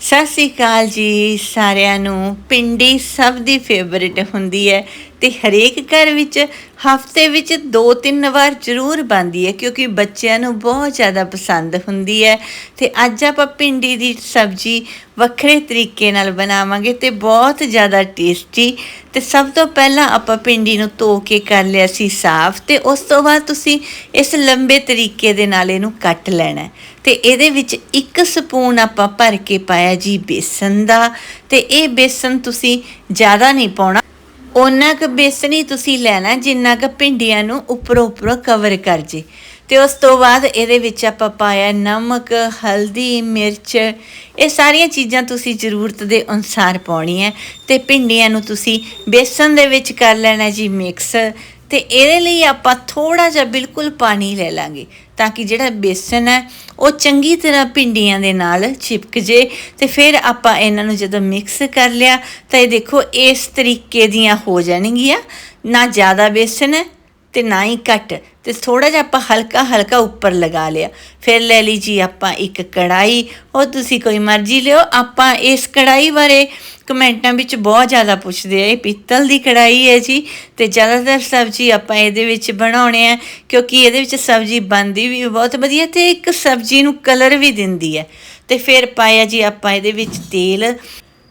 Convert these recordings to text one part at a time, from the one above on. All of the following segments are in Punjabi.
ਸਤਿ ਸ੍ਰੀ ਅਕਾਲ ਜੀ ਸਾਰਿਆਂ ਨੂੰ। ਪਿੰਡੀ ਸਭ ਦੀ ਫੇਵਰਿਟ ਹੁੰਦੀ ਹੈ। ਤੇ ਹਰੇਕ ਘਰ ਵਿੱਚ ਹਫ਼ਤੇ ਵਿੱਚ 2-3 ਵਾਰ ਜ਼ਰੂਰ ਬਣਦੀ ਹੈ, ਕਿਉਂਕਿ ਬੱਚਿਆਂ ਨੂੰ ਬਹੁਤ ਜ਼ਿਆਦਾ ਪਸੰਦ ਹੁੰਦੀ ਹੈ। ਤੇ ਅੱਜ ਆਪਾਂ ਪਿੰਡੀ ਦੀ ਸਬਜ਼ੀ ਵੱਖਰੇ ਤਰੀਕੇ ਨਾਲ ਬਣਾਵਾਂਗੇ ਤੇ ਬਹੁਤ ਜ਼ਿਆਦਾ ਟੇਸਟੀ। ਤੇ ਸਭ ਤੋਂ ਪਹਿਲਾਂ ਆਪਾਂ ਪਿੰਡੀ ਨੂੰ ਧੋ ਕੇ ਕਰ ਲਿਆ ਸੀ ਸਾਫ਼ ਤੇ ਉਸ ਤੋਂ ਬਾਅਦ ਤੁਸੀਂ ਇਸ ਲੰਬੇ ਤਰੀਕੇ ਦੇ ਨਾਲ ਇਹਨੂੰ ਕੱਟ ਲੈਣਾ ਹੈ। ਤੇ ਇਹਦੇ ਵਿੱਚ ਇੱਕ ਸਪੂਨ ਆਪਾਂ ਭਰ ਕੇ ਪਾਇਆ ਜੀ ਬੇਸਨ ਦਾ। ਤੇ ਇਹ ਬੇਸਨ ਤੁਸੀਂ ਜ਼ਿਆਦਾ ਨਹੀਂ ਪਾਉਣਾ ਉਹਨਾਂ ਕੁ ਬੇਸਨ ਹੀ ਤੁਸੀਂ ਲੈਣਾ, ਜਿੰਨਾ ਕੁ ਭਿੰਡੀਆਂ ਨੂੰ ਉੱਪਰੋਂ ਉੱਪਰੋਂ ਕਵਰ ਕਰ ਜੇ। ਤੇ ਉਸ ਤੋਂ ਬਾਅਦ ਇਹਦੇ ਵਿੱਚ ਆਪਾਂ ਪਾਇਆ ਨਮਕ, ਹਲਦੀ, ਮਿਰਚ, ਇਹ ਸਾਰੀਆਂ ਚੀਜ਼ਾਂ ਤੁਸੀਂ ਜ਼ਰੂਰਤ ਦੇ ਅਨੁਸਾਰ ਪਾਉਣੀ ਹੈ ਤੇ ਭਿੰਡੀਆਂ ਨੂੰ ਤੁਸੀਂ ਬੇਸਨ ਦੇ ਵਿੱਚ ਕਰ ਲੈਣਾ ਜੀ ਮਿਕਸ ਤੇ ਇਹਦੇ ਲਈ ਆਪਾਂ ਥੋੜਾ ਜਿਹਾ ਬਿਲਕੁਲ ਪਾਣੀ ਲੈ ਲਾਂਗੇ ਤਾਂ ਕਿ ਜਿਹੜਾ ਬੇਸਨ ਹੈ, ਉਹ ਚੰਗੀ ਤਰ੍ਹਾਂ ਭਿੰਡੀਆਂ ਦੇ ਨਾਲ ਚਿਪਕ ਜੇ ਤੇ ਫਿਰ ਆਪਾਂ ਇਹਨਾਂ ਨੂੰ ਜਦੋਂ ਮਿਕਸ ਕਰ ਲਿਆ ਤਾਂ ਇਹ ਦੇਖੋ ਇਸ ਤਰੀਕੇ ਦੀਆਂ ਹੋ ਜਾਣਗੀਆਂ। ਨਾ ਜ਼ਿਆਦਾ ਬੇਸਨ ਹੈ ਤੇ ਨਾ ਹੀ ਘੱਟ। ਤੇ ਥੋੜਾ ਜਿਹਾ ਆਪਾਂ ਹਲਕਾ ਹਲਕਾ ਉੱਪਰ ਲਗਾ ਲਿਆ। ਫਿਰ ਲੈ ਲਈ ਜੀ ਆਪਾਂ ਇੱਕ ਕੜਾਈ ਉਹ ਤੁਸੀਂ ਕੋਈ ਮਰਜ਼ੀ ਲਿਓ। ਆਪਾਂ ਇਸ ਕੜਾਈ ਬਾਰੇ ਕਮੈਂਟਾਂ ਵਿੱਚ ਬਹੁਤ ਜ਼ਿਆਦਾ ਪੁੱਛਦੇ ਆ। ਇਹ ਪਿੱਤਲ ਦੀ ਕੜਾਈ ਹੈ ਜੀ। ਤੇ ਜ਼ਿਆਦਾਤਰ ਸਬਜ਼ੀ ਆਪਾਂ ਇਹਦੇ ਵਿੱਚ ਬਣਾਉਣੇ ਆ, ਕਿਉਂਕਿ ਇਹਦੇ ਵਿੱਚ ਸਬਜ਼ੀ ਬਣਦੀ ਵੀ ਬਹੁਤ ਵਧੀਆ ਤੇ ਇੱਕ ਸਬਜ਼ੀ ਨੂੰ ਕਲਰ ਵੀ ਦਿੰਦੀ ਹੈ। ਤੇ ਫਿਰ ਪਾਇਆ ਜੀ ਆਪਾਂ ਇਹਦੇ ਵਿੱਚ ਤੇਲ।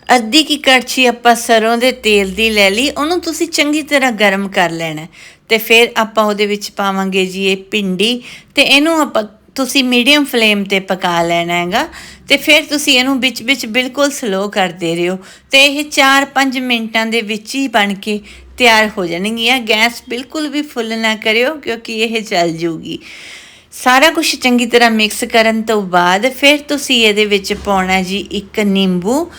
ਅੱਧੀ ਕੀ ਕੜਛੀ ਆਪਾਂ ਸਰੋਂ ਦੇ ਤੇਲ ਦੀ ਲੈ ਲਈ। ਉਹਨੂੰ ਤੁਸੀਂ ਚੰਗੀ ਤਰ੍ਹਾਂ ਗਰਮ ਕਰ ਲੈਣਾ। ਤੇ ਫਿਰ ਆਪਾਂ ਉਹਦੇ ਵਿੱਚ ਪਾਵਾਂਗੇ ਜੀ ਇਹ ਪਿੰਡੀ ਤੇ ਇਹਨੂੰ ਆਪਾਂ ਤੁਸੀਂ ਮੀਡੀਅਮ ਫਲੇਮ ਤੇ ਪਕਾ ਲੈਣਾ ਹੈਗਾ ਤੇ ਫਿਰ ਤੁਸੀਂ ਇਹਨੂੰ ਵਿੱਚ ਵਿੱਚ ਬਿਲਕੁਲ ਸਲੋ ਕਰਦੇ ਰਹੋ ਤੇ ਇਹ 4-5 ਮਿੰਟਾਂ ਦੇ ਵਿੱਚ ਹੀ ਬਣ ਕੇ ਤਿਆਰ ਹੋ ਜਾਣਗੀਆਂ। ਗੈਸ ਬਿਲਕੁਲ ਵੀ ਫੁੱਲ ਨਾ ਕਰਿਓ ਕਿਉਂਕਿ ਇਹ ਜਲ ਜੂਗੀ। ਸਾਰਾ ਕੁਝ ਚੰਗੀ ਤਰ੍ਹਾਂ ਮਿਕਸ ਕਰਨ ਤੋਂ ਬਾਅਦ ਫਿਰ ਤੁਸੀਂ ਇਹਦੇ ਵਿੱਚ ਪਾਉਣਾ ਜੀ ਇੱਕ ਨਿੰਬੂ।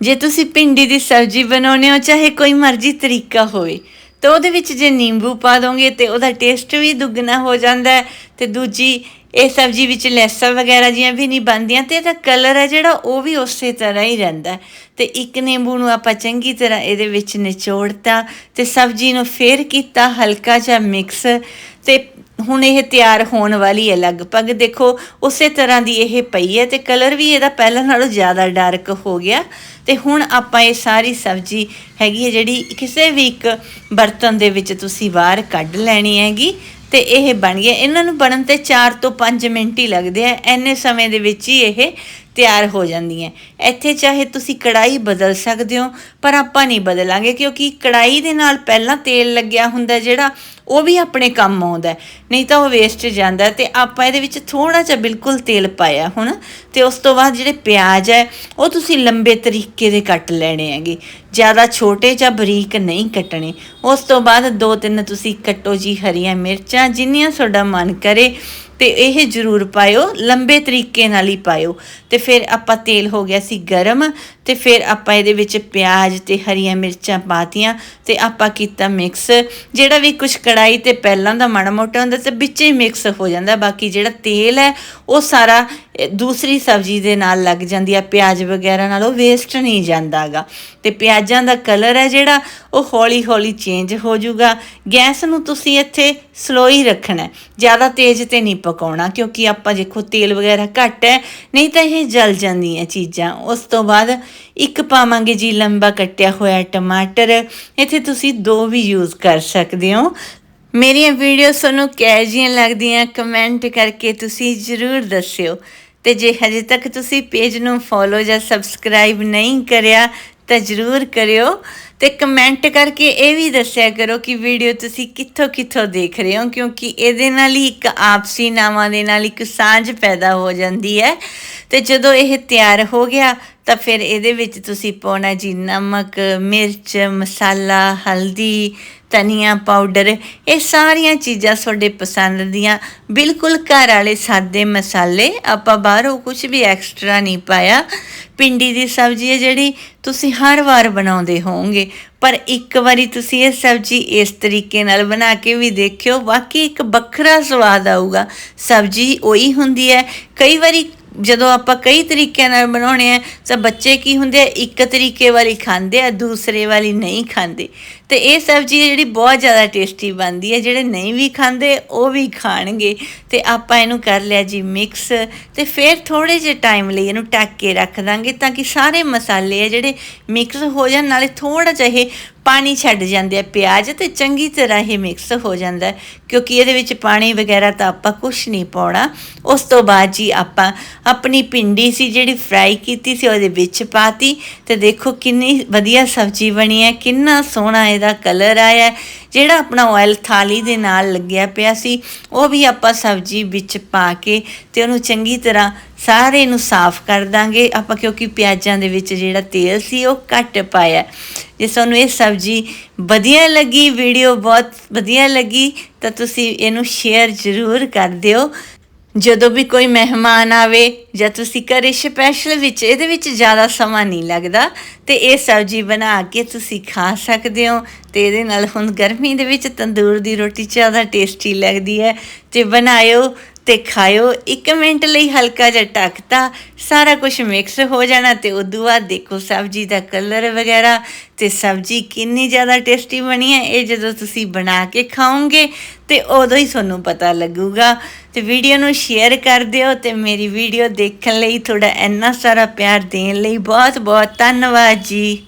ਜੇ ਤੁਸੀਂ ਪਿੰਡੀ ਦੀ ਸਬਜ਼ੀ ਬਣਾਉਣੇ ਹੋ, ਚਾਹੇ ਕੋਈ ਮਰਜ਼ੀ ਤਰੀਕਾ ਹੋਵੇ। ਤਾਂ ਉਹਦੇ ਵਿੱਚ ਜੇ ਨਿੰਬੂ ਪਾ ਦੋਗੇ ਤੇ ਉਹਦਾ ਟੇਸਟ ਵੀ ਦੁੱਗਣਾ ਹੋ ਜਾਂਦਾ ਹੈ ਤੇ ਦੂਜੀ, ਇਹ ਸਬਜ਼ੀ ਵਿੱਚ ਲੈਸਾਂ ਵਗੈਰਾ ਜੀਆਂ ਵੀ ਨਹੀਂ ਬਣਦੀਆਂ ਤੇ ਇਹਦਾ ਕਲਰ ਹੈ ਜਿਹੜਾ ਉਹ ਵੀ ਉਸੇ ਤਰ੍ਹਾਂ ਹੀ ਰਹਿੰਦਾ ਹੈ। ਤੇ ਇੱਕ ਨਿੰਬੂ ਨੂੰ ਆਪਾਂ ਚੰਗੀ ਤਰ੍ਹਾਂ ਇਹਦੇ ਵਿੱਚ ਨਿਚੋੜਤਾ ਤੇ ਸਬਜ਼ੀ ਨੂੰ ਫੇਰ ਕੀਤਾ ਹਲਕਾ ਜਿਹਾ ਮਿਕਸ ਤੇ ਹੁਣ ਇਹ ਤਿਆਰ ਹੋਣ ਵਾਲੀ ਹੈ ਲਗਭਗ। ਦੇਖੋ, ਉਸੇ ਤਰ੍ਹਾਂ ਦੀ ਇਹ ਪਈ ਹੈ ਤੇ ਕਲਰ ਵੀ ਇਹਦਾ ਪਹਿਲਾਂ ਨਾਲੋਂ ਜ਼ਿਆਦਾ ਡਾਰਕ ਹੋ ਗਿਆ। ਤੇ ਹੁਣ ਆਪਾਂ ਇਹ ਸਾਰੀ ਸਬਜ਼ੀ ਹੈਗੀ ਹੈ ਜਿਹੜੀ ਕਿਸੇ ਵੀ ਇੱਕ ਬਰਤਨ ਦੇ ਵਿੱਚ ਤੁਸੀਂ ਬਾਹਰ ਕੱਢ ਲੈਣੀ ਹੈਗੀ ਤੇ ਇਹ ਬਣ ਗਿਆ ਇਹਨਾਂ ਨੂੰ ਬਣਨ ਤੇ 4 ਤੋਂ 5 ਮਿੰਟ ਹੀ ਲੱਗਦੇ ਆ। ਐਨੇ ਸਮੇਂ ਦੇ ਵਿੱਚ ਹੀ ਇਹ ਤਿਆਰ ਹੋ ਜਾਂਦੀਆਂ ਇੱਥੇ ਚਾਹੇ ਤੁਸੀਂ ਕੜਾਈ ਬਦਲ ਸਕਦੇ ਹੋ, ਪਰ ਆਪਾਂ ਨਹੀਂ ਬਦਲਾਂਗੇ, ਕਿਉਂਕਿ ਕੜਾਈ ਦੇ ਨਾਲ ਪਹਿਲਾਂ ਤੇਲ ਲੱਗਿਆ ਹੁੰਦਾ ਜਿਹੜਾ, ਉਹ ਵੀ ਆਪਣੇ ਕੰਮ ਆਉਂਦਾ ਨਹੀਂ ਤਾਂ ਉਹ ਵੇਸਟ ਜਾਂਦਾ ਹੈ ਤੇ ਆਪਾਂ ਇਹਦੇ ਵਿੱਚ ਥੋੜਾ ਜਿਹਾ ਬਿਲਕੁਲ ਤੇਲ ਪਾਇਆ ਹੁਣ, ਤੇ ਉਸ ਤੋਂ ਬਾਅਦ ਜਿਹੜੇ ਪਿਆਜ਼ ਹੈ, ਉਹ ਤੁਸੀਂ ਲੰਬੇ ਤਰੀਕੇ ਦੇ ਕੱਟ ਲੈਣੇ ਹੈਗੇ। ਜ਼ਿਆਦਾ ਛੋਟੇ ਜਾਂ ਬਰੀਕ ਨਹੀਂ ਕੱਟਣੇ। ਉਸ ਤੋਂ ਬਾਅਦ ਦੋ ਤਿੰਨ ਤੁਸੀਂ ਕੱਟੋ ਜੀ ਹਰੀਆਂ ਮਿਰਚਾਂ, ਜਿੰਨੀਆਂ ਤੁਹਾਡਾ ਮਨ ਕਰੇ। ਤੇ ਇਹ ਜ਼ਰੂਰ ਪਾਇਓ, ਲੰਬੇ ਤਰੀਕੇ ਨਾਲ ਹੀ ਪਾਇਓ। ਤੇ ਫਿਰ ਆਪਾਂ ਤੇਲ ਹੋ ਗਿਆ ਸੀ ਗਰਮ, ਤੇ ਫਿਰ ਆਪਾਂ ਇਹਦੇ ਵਿੱਚ ਪਿਆਜ਼ ਤੇ ਹਰੀਆਂ ਮਿਰਚਾਂ ਪਾਤੀਆਂ ਤੇ ਆਪਾਂ ਕੀਤਾ ਮਿਕਸ ਜਿਹੜਾ ਵੀ ਕੁਝ ਕੜਾਈ ਤੇ ਪਹਿਲਾਂ ਦਾ ਮਾੜਾ ਮੋਟਾ ਹੁੰਦਾ ਤੇ ਵਿੱਚ ਹੀ ਮਿਕਸ ਹੋ ਜਾਂਦਾ, ਬਾਕੀ ਜਿਹੜਾ ਤੇਲ ਹੈ ਉਹ ਸਾਰਾ ਦੂਸਰੀ ਸਬਜ਼ੀ ਦੇ ਨਾਲ ਲੱਗ ਜਾਂਦੀ ਆ, ਪਿਆਜ਼ ਵਗੈਰਾ ਨਾਲ, ਉਹ ਵੇਸਟ ਨਹੀਂ ਜਾਂਦਾਗਾ ਤੇ ਪਿਆਜ਼ਾਂ ਦਾ ਕਲਰ ਹੈ ਜਿਹੜਾ, ਉਹ ਹੌਲੀ ਹੌਲੀ ਚੇਂਜ ਹੋ ਜਾਊਗਾ। ਗੈਸ ਨੂੰ ਤੁਸੀਂ ਇੱਥੇ ਸਲੋ ਹੀ ਰੱਖਣਾ ਜ਼ਿਆਦਾ ਤੇਜ਼ ਤੇ ਨਹੀਂ ਪਕਾਉਣਾ, ਕਿਉਂਕਿ ਆਪਾਂ ਦੇਖੋ ਤੇਲ ਵਗੈਰਾ ਘੱਟ ਹੈ, ਨਹੀਂ ਤਾਂ ਇਹ ਜਲ ਜਾਂਦੀਆਂ ਚੀਜ਼ਾਂ। ਉਸ ਤੋਂ ਬਾਅਦ ਇੱਕ ਪਾਵਾਂਗੇ ਜੀ ਲੰਬਾ ਕੱਟਿਆ ਹੋਇਆ ਟਮਾਟਰ। ਇੱਥੇ ਤੁਸੀਂ ਦੋ ਵੀ ਯੂਜ਼ ਕਰ ਸਕਦੇ ਹੋ। ਮੇਰੀਆਂ ਵੀਡੀਓਜ਼ ਤੁਹਾਨੂੰ ਕਿਹੋ ਜਿਹੀਆਂ ਲੱਗਦੀਆਂ ਕਮੈਂਟ ਕਰਕੇ ਤੁਸੀਂ ਜ਼ਰੂਰ ਦੱਸਿਓ। ਤੇ ਜੇ ਹਜੇ ਤੱਕ ਤੁਸੀਂ ਪੇਜ ਨੂੰ ਫੋਲੋ ਜਾਂ ਸਬਸਕ੍ਰਾਈਬ ਨਹੀਂ ਕਰਿਆ, ਤਾਂ ਜ਼ਰੂਰ ਕਰਿਓ ਤੇ ਕਮੈਂਟ ਕਰਕੇ ਇਹ ਵੀ ਦੱਸਿਆ ਕਰੋ ਕਿ ਵੀਡੀਓ ਤੁਸੀਂ ਕਿੱਥੋਂ ਕਿੱਥੋਂ ਦੇਖ ਰਹੇ ਹੋ, ਕਿਉਂਕਿ ਇਹਦੇ ਨਾਲ ਹੀ ਇੱਕ ਆਪਸੀ ਨਾਵਾਂ ਦੇ ਨਾਲ ਇੱਕ ਸਾਂਝ ਪੈਦਾ ਹੋ ਜਾਂਦੀ ਹੈ ਤੇ ਜਦੋਂ ਇਹ ਤਿਆਰ ਹੋ ਗਿਆ ਤਾਂ ਫਿਰ ਇਹਦੇ ਵਿੱਚ ਤੁਸੀਂ ਪਾਉਣਾ ਜੀ ਨਮਕ, ਮਿਰਚ, ਮਸਾਲਾ, ਹਲਦੀ, ਧਨੀਆ ਪਾਊਡਰ, ਇਹ ਸਾਰੀਆਂ ਚੀਜ਼ਾਂ ਤੁਹਾਡੇ ਪਸੰਦ ਦੀਆਂ। ਬਿਲਕੁਲ ਘਰ ਵਾਲੇ ਸਾਦੇ ਮਸਾਲੇ, ਆਪਾਂ ਬਾਹਰੋਂ ਕੁਝ ਵੀ ਐਕਸਟਰਾ ਨਹੀਂ ਪਾਇਆ। ਪਿੰਡੀ ਦੀ ਸਬਜ਼ੀ ਹੈ ਜਿਹੜੀ ਤੁਸੀਂ ਹਰ ਵਾਰ ਬਣਾਉਂਦੇ ਹੋਵੋਗੇ। ਪਰ ਇੱਕ ਵਾਰੀ ਤੁਸੀਂ ਇਹ ਸਬਜ਼ੀ ਇਸ ਤਰੀਕੇ ਨਾਲ ਬਣਾ ਕੇ ਵੀ ਦੇਖਿਓ, ਵਾਕਈ ਇੱਕ ਵੱਖਰਾ ਸਵਾਦ ਆਊਗਾ। ਸਬਜ਼ੀ ਉਹੀ ਹੁੰਦੀ ਹੈ। ਕਈ ਵਾਰੀ ਜਦੋਂ ਆਪਾਂ ਕਈ ਤਰੀਕਿਆਂ ਨਾਲ ਬਣਾਉਣੇ ਆ, ਤਾਂ ਬੱਚੇ ਕੀ ਹੁੰਦੇ ਆ? ਇੱਕ ਤਰੀਕੇ ਵਾਲੀ ਖਾਂਦੇ ਆ, ਦੂਸਰੇ ਵਾਲੀ ਨਹੀਂ ਖਾਂਦੇ। ਤੇ ਇਹ ਸਬਜ਼ੀ ਹੈ ਜਿਹੜੀ ਬਹੁਤ ਜ਼ਿਆਦਾ ਟੇਸਟੀ ਬਣਦੀ ਹੈ। ਜਿਹੜੇ ਨਹੀਂ ਵੀ ਖਾਂਦੇ, ਉਹ ਵੀ ਖਾਣਗੇ। ਤੇ ਆਪਾਂ ਇਹਨੂੰ ਕਰ ਲਿਆ ਜੀ ਮਿਕਸ ਤੇ ਫਿਰ ਥੋੜੇ ਜਿਹੇ ਟਾਈਮ ਲਈ ਇਹਨੂੰ ਢੱਕ ਕੇ ਰੱਖ ਦਾਂਗੇ ਤਾਂ ਕਿ ਸਾਰੇ ਮਸਾਲੇ ਆ ਜਿਹੜੇ ਮਿਕਸ ਹੋ ਜਾਣ, ਨਾਲੇ ਥੋੜਾ ਜਿਹਾ ਇਹ ਪਾਣੀ ਛੱਡ ਜਾਂਦੇ ਆ ਪਿਆਜ਼ ਤੇ ਚੰਗੀ ਤਰ੍ਹਾਂ ਇਹ ਮਿਕਸ ਹੋ ਜਾਂਦਾ ਕਿਉਂਕਿ ਇਹਦੇ ਵਿੱਚ ਪਾਣੀ ਵਗੈਰਾ ਤਾਂ ਆਪਾਂ ਕੁਝ ਨਹੀਂ ਪਾਉਣਾ। ਉਸ ਤੋਂ ਬਾਅਦ ਜੀ ਆਪਾਂ ਆਪਣੀ ਪਿੰਡੀ ਸੀ ਜਿਹੜੀ ਫਰਾਈ ਕੀਤੀ ਸੀ, ਉਹਦੇ ਵਿੱਚ ਪਾਤੀ। ਤੇ ਦੇਖੋ ਕਿੰਨੀ ਵਧੀਆ ਸਬਜ਼ੀ ਬਣੀ ਹੈ, ਕਿੰਨਾ ਸੋਹਣਾ ਇਹਦਾ ਕਲਰ ਆਇਆ ਜਿਹੜਾ ਆਪਣਾ ਆਇਲ ਥਾਲੀ ਦੇ ਨਾਲ ਲੱਗਿਆ ਪਿਆ ਸੀ, ਉਹ ਵੀ ਆਪਾਂ ਸਬਜ਼ੀ ਵਿੱਚ ਪਾ ਕੇ ਤੇ ਉਹਨੂੰ ਚੰਗੀ ਤਰ੍ਹਾਂ ਸਾਰੇ ਨੂੰ ਸਾਫ਼ ਕਰ ਦਾਂਗੇ। ਆਪਾਂ ਕਿਉਂਕਿ ਪਿਆਜ਼ਾਂ ਦੇ ਵਿੱਚ ਜਿਹੜਾ ਤੇਲ ਸੀ, ਉਹ ਘੱਟ ਪਾਇਆ ਜੇ ਤੁਹਾਨੂੰ ਇਹ ਸਬਜ਼ੀ ਵਧੀਆ ਲੱਗੀ ਵੀਡੀਓ ਬਹੁਤ ਵਧੀਆ ਲੱਗੀ, ਤਾਂ ਤੁਸੀਂ ਇਹਨੂੰ ਸ਼ੇਅਰ ਜ਼ਰੂਰ ਕਰ ਦਿਓ। ਜਦੋਂ ਵੀ ਕੋਈ ਮਹਿਮਾਨ ਆਵੇ ਜਾਂ ਤੁਸੀਂ ਘਰੇ ਸਪੈਸ਼ਲ ਵਿੱਚ, ਇਹਦੇ ਵਿੱਚ ਜ਼ਿਆਦਾ ਸਮਾਂ ਨਹੀਂ ਲੱਗਦਾ, ਤੇ ਇਹ ਸਬਜ਼ੀ ਬਣਾ ਕੇ ਤੁਸੀਂ ਖਾ ਸਕਦੇ ਹੋ। ਤੇ ਇਹਦੇ ਨਾਲ ਹੁਣ ਗਰਮੀ ਦੇ ਵਿੱਚ ਤੰਦੂਰ ਦੀ ਰੋਟੀ ਜ਼ਿਆਦਾ ਟੇਸਟੀ ਲੱਗਦੀ ਹੈ। ਤੇ ਬਣਾਇਓ ਤੇ ਖਾਇਓ। 1 ਮਿੰਟ ਲਈ ਹਲਕਾ ਜਿਹਾ ਢੱਕਤਾ ਸਾਰਾ ਕੁਝ ਮਿਕਸ ਹੋ ਜਾਣਾ ਤੇ ਉਦੋਂ ਬਾਅਦ ਦੇਖੋ ਸਬਜ਼ੀ ਦਾ ਕਲਰ ਵਗੈਰਾ ਤੇ ਸਬਜ਼ੀ ਕਿੰਨੀ ਜ਼ਿਆਦਾ ਟੇਸਟੀ ਬਣੀ ਹੈ। ਇਹ ਜਦੋਂ ਤੁਸੀਂ ਬਣਾ ਕੇ ਖਾਓਗੇ ਤੇ ਉਦੋਂ ਹੀ ਤੁਹਾਨੂੰ ਪਤਾ ਲੱਗੂਗਾ। ਤੇ ਵੀਡੀਓ ਨੂੰ ਸ਼ੇਅਰ ਕਰ ਦਿਓ ਤੇ ਮੇਰੀ ਵੀਡੀਓ ਦੇਖਣ ਲਈ ਤੁਹਾਡਾ ਇੰਨਾ ਸਾਰਾ ਪਿਆਰ ਦੇਣ ਲਈ ਬਹੁਤ ਬਹੁਤ ਧੰਨਵਾਦ ਜੀ।